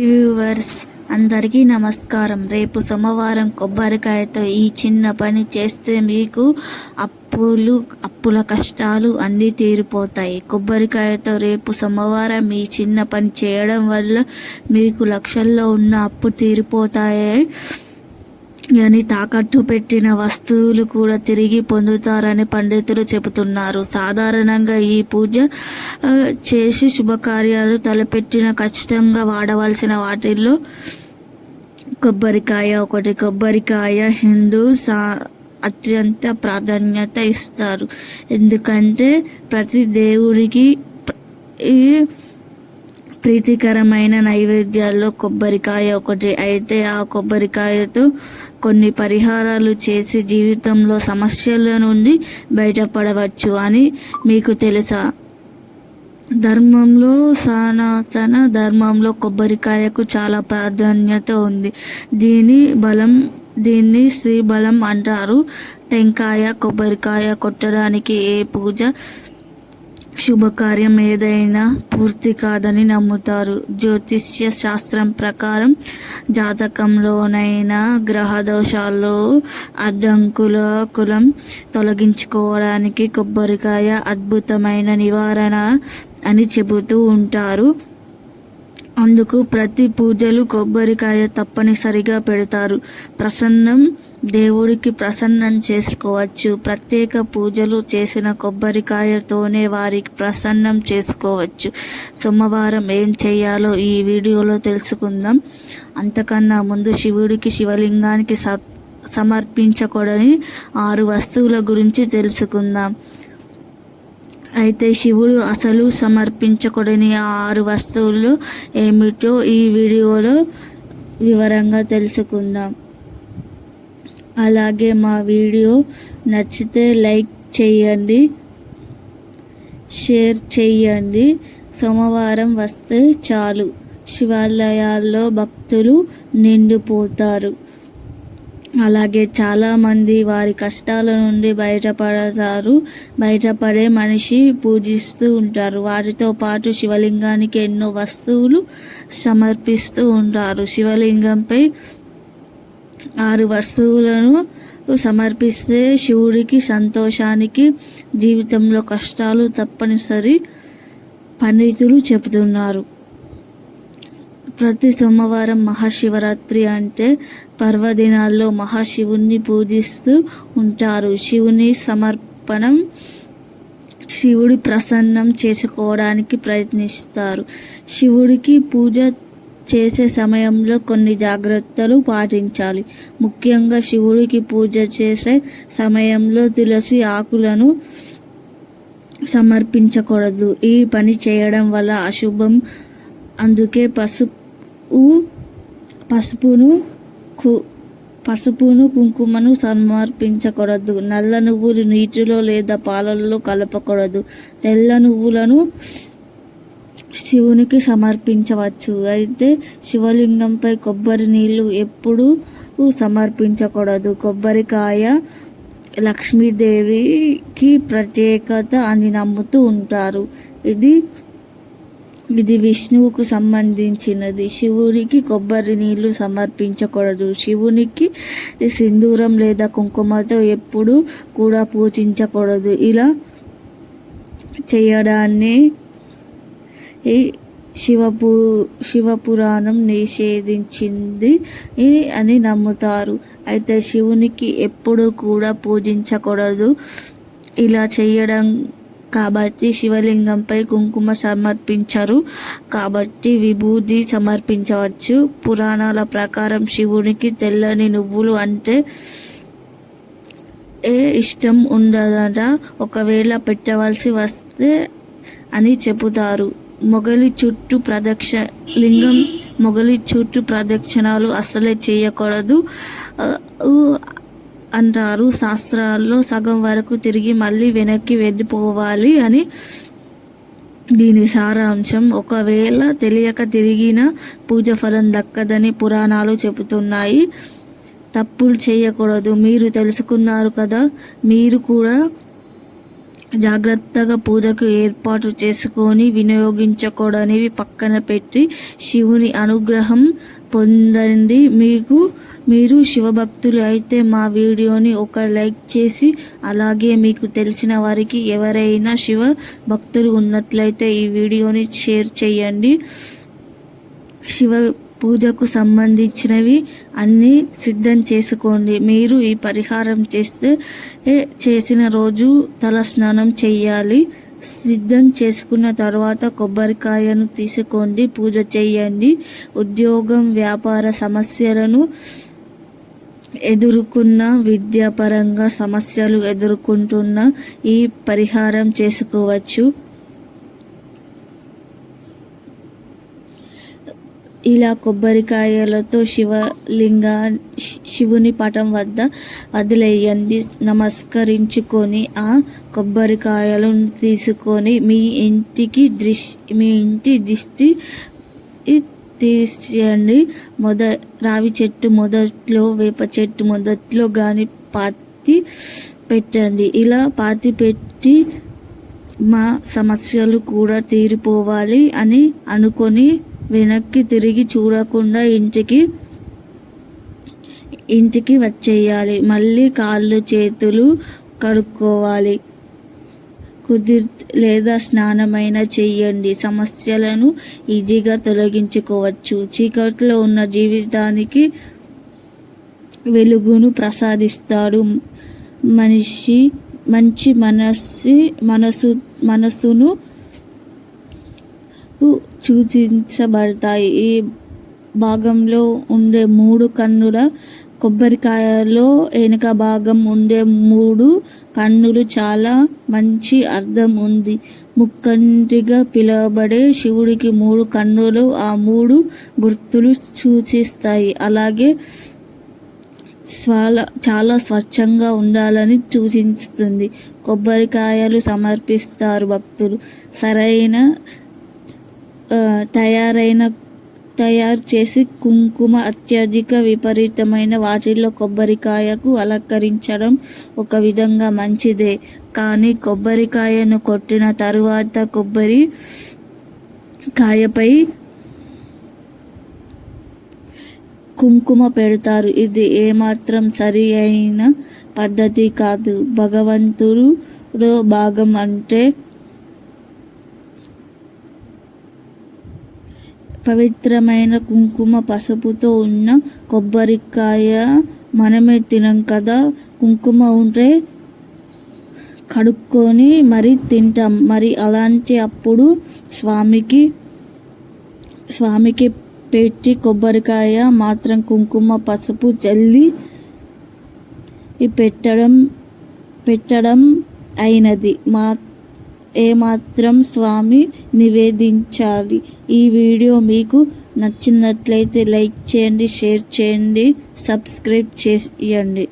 Viewers అందరికీ నమస్కారం. రేపు సోమవారం కొబ్బరికాయతో ఈ చిన్న పని చేస్తే మీకు అప్పులు అప్పుల కష్టాలు అన్నీ తీరిపోతాయి. కొబ్బరికాయతో రేపు సోమవారం ఈ చిన్న పని చేయడం వల్ల మీకు లక్షల్లో ఉన్న అప్పు తీరిపోతాయి. అని తాకట్టు పెట్టిన వస్తువులు కూడా తిరిగి పొందుతారని పండితులు చెబుతున్నారు. సాధారణంగా ఈ పూజ చేసి శుభకార్యాలు తలపెట్టిన ఖచ్చితంగా వాడవలసిన వాటిల్లో కొబ్బరికాయ ఒకటి. కొబ్బరికాయ హిందూ సా అత్యంత ప్రాధాన్యత ఇస్తారు. ఎందుకంటే ప్రతి దేవుడికి ఈ ప్రీతికరమైన నైవేద్యాల్లో కొబ్బరికాయ ఒకటి. అయితే ఆ కొబ్బరికాయతో కొన్ని పరిహారాలు చేసి జీవితంలో సమస్యల నుండి బయటపడవచ్చు అని మీకు తెలుసా? ధర్మంలో సనాతన ధర్మంలో కొబ్బరికాయకు చాలా ప్రాధాన్యత ఉంది. దీని బలం దీన్ని శ్రీబలం అంటారు. టెంకాయ కొబ్బరికాయ కొట్టడానికి ఏ పూజ శుభకార్యం ఏదైనా పూర్తి కాదని నమ్ముతారు. జ్యోతిష్య శాస్త్రం ప్రకారం జాతకంలోనైనా గ్రహ దోషాల్లో అడ్డంకుల కులం తొలగించుకోవడానికి కొబ్బరికాయ అద్భుతమైన నివారణ అని చెబుతూ ఉంటారు. అందుకు ప్రతి పూజలు కొబ్బరికాయ తప్పనిసరిగా పెడతారు. ప్రసన్నం దేవుడికి ప్రసన్నం చేసుకోవచ్చు. ప్రత్యేక పూజలు చేసిన కొబ్బరికాయతోనే వారికి ప్రసన్నం చేసుకోవచ్చు. సోమవారం ఏం చేయాలో ఈ వీడియోలో తెలుసుకుందాం. అంతకన్నా ముందు శివుడికి శివలింగానికి స సమర్పించకూడని ఆరు వస్తువుల గురించి తెలుసుకుందాం. అయితే శివుడు అసలు సమర్పించకూడని ఆరు వస్తువులు ఏమిటో ఈ వీడియోలో వివరంగా తెలుసుకుందాం. అలాగే మా వీడియో నచ్చితే లైక్ చేయండి షేర్ చేయండి. సోమవారం వస్తే చాలు. శివాలయాల్లో భక్తులు నిండిపోతారు. అలాగే చాలామంది వారి కష్టాల నుండి బయటపడతారు. బయటపడే మనిషి పూజిస్తూ ఉంటారు. వారితో పాటు శివలింగానికి ఎన్నో వస్తువులు సమర్పిస్తూ ఉంటారు. శివలింగంపై ఆరు వస్తువులను సమర్పిస్తే శివుడికి సంతోషానికి జీవితంలో కష్టాలు తప్పనిసరి పండితులు చెబుతున్నారు. ప్రతి సోమవారం మహాశివరాత్రి అంటే పర్వదినాల్లో మహాశివుణ్ణి పూజిస్తూ ఉంటారు. శివుని సమర్పణం శివుడి ప్రసన్నం చేసుకోవడానికి ప్రయత్నిస్తారు. శివుడికి పూజ చేసే సమయంలో కొన్ని జాగ్రత్తలు పాటించాలి. ముఖ్యంగా శివుడికి పూజ చేసే సమయంలో తులసి ఆకులను సమర్పించకూడదు. ఈ పని చేయడం వల్ల అశుభం. అందుకే పసుపు పసుపును కు పసుపును కుంకుమను సమర్పించకూడదు. నల్ల నువ్వులు నీటిలో లేదా పాలల్లో కలపకూడదు. తెల్ల నువ్వులను శివునికి సమర్పించవచ్చు. అయితే శివలింగంపై కొబ్బరి నీళ్ళు ఎప్పుడూ సమర్పించకూడదు. కొబ్బరికాయ లక్ష్మీదేవికి ప్రత్యేకత అని నమ్ముతూ ఉంటారు. ఇది ఇది విష్ణువుకు సంబంధించినది. శివునికి కొబ్బరి నీళ్ళు సమర్పించకూడదు. శివునికి సింధూరం లేదా కుంకుమతో ఎప్పుడు కూడా పూజించకూడదు. ఇలా చేయడాన్ని ఈ శివపు శివపురాణం నిషేధించింది అని నమ్ముతారు. అయితే శివునికి ఎప్పుడు కూడా పూజించకూడదు. ఇలా చేయడం కాబట్టి శివలింగంపై కుంకుమ సమర్పించరు. కాబట్టి విభూది సమర్పించవచ్చు. పురాణాల ప్రకారం శివునికి తెల్లని నువ్వులు అంటే ఏ ఇష్టం ఉండదట. ఒకవేళ పెట్టవలసి వస్తే అని చెబుతారు. మొగలి చుట్టూ ప్రదక్ష లింగం మొగలి చుట్టూ ప్రదక్షిణాలు అస్సలే చేయకూడదు. అంటారు. శాస్త్రాల్లో సగం వరకు తిరిగి మళ్ళీ వెనక్కి వెళ్ళిపోవాలి అని దీని సారాంశం. ఒకవేళ తెలియక తిరిగిన పూజ ఫలం దక్కదని పురాణాలు చెబుతున్నాయి. తప్పులు చేయకూడదు. మీరు తెలుసుకున్నారు కదా. మీరు కూడా జాగ్రత్తగా పూజకు ఏర్పాటు చేసుకొని వినియోగించకూడనివి పక్కన పెట్టి శివుని అనుగ్రహం పొందండి. మీకు మీరు శివభక్తులు అయితే మా వీడియోని ఒక లైక్ చేసి అలాగే మీకు తెలిసిన వారికి ఎవరైనా శివ భక్తులు ఉన్నట్లయితే ఈ వీడియోని షేర్ చేయండి. శివ పూజకు సంబంధించినవి అన్నీ సిద్ధం చేసుకోండి. మీరు ఈ పరిహారం చేస్తే చేసిన రోజు తల స్నానం చేయాలి. సిద్ధం చేసుకున్న తర్వాత కొబ్బరికాయను తీసుకోండి పూజ చేయండి. ఉద్యోగం వ్యాపార సమస్యలను ఎదుర్కొన్న విద్యాపరంగా సమస్యలు ఎదుర్కొంటున్న ఈ పరిహారం చేసుకోవచ్చు. ఇలా కొబ్బరికాయలతో శివలింగా శివుని పటం వద్ద వదిలేయండి నమస్కరించుకొని ఆ కొబ్బరికాయలను తీసుకొని మీ ఇంటికి దృష్టి మీ ఇంటి దిష్టి తీసేయండి. మొద రావి చెట్టు మొదట్లో వేప చెట్టు మొదట్లో కానీ పాతి పెట్టండి. ఇలా పాతి పెట్టి మా సమస్యలు కూడా తీరిపోవాలి అని అనుకొని వెనక్కి తిరిగి చూడకుండా ఇంటికి ఇంటికి వచ్చేయాలి. మళ్ళీ కాళ్ళు చేతులు కడుక్కోవాలి. కుదిర్ లేదా స్నానమైనా చెయ్యండి సమస్యలను ఈజీగా తొలగించుకోవచ్చు. చీకట్లో ఉన్న జీవితానికి వెలుగును ప్రసాదిస్తాడు. మనిషి మంచి మనస్సు మనసు మనసును సూచించబడతాయి. ఈ భాగంలో ఉండే మూడు కన్నుల కొబ్బరికాయలో వెనుక భాగం ఉండే మూడు కన్నులు చాలా మంచి అర్థం ఉంది. ముక్కంటిగా పిలువబడే శివుడికి మూడు కన్నులు ఆ మూడు గుర్తులు సూచిస్తాయి. అలాగే స్వాల చాలా స్వచ్ఛంగా ఉండాలని సూచిస్తుంది. కొబ్బరికాయలు సమర్పిస్తారు భక్తులు. సరైన తయారైన తయారు చేసి కుంకుమ అత్యధిక విపరీతమైన వాటిల్లో కొబ్బరికాయకు అలంకరించడం ఒక విధంగా మంచిదే. కానీ కొబ్బరికాయను కొట్టిన తరువాత కొబ్బరి కాయపై కుంకుమ పెడతారు. ఇది ఏమాత్రం సరి అయిన పద్ధతి కాదు. భగవంతుడు భాగం అంటే పవిత్రమైన కుంకుమ పసుపుతో ఉన్న కొబ్బరికాయ మనమే తినం కదా. కుంకుమ ఉంటే కడుక్కొని మరి తింటాం. మరి అలాంటి అప్పుడు స్వామికి స్వామికి పెట్టి కొబ్బరికాయ మాత్రం కుంకుమ పసుపు చల్లి పెట్టడం పెట్టడం అయినది. మా ఏమాత్రం స్వామి నివేదించాలి. ఈ వీడియో మీకు నచ్చినట్లయితే లైక్ చేయండి షేర్ చేయండి సబ్స్క్రైబ్ చేయండి.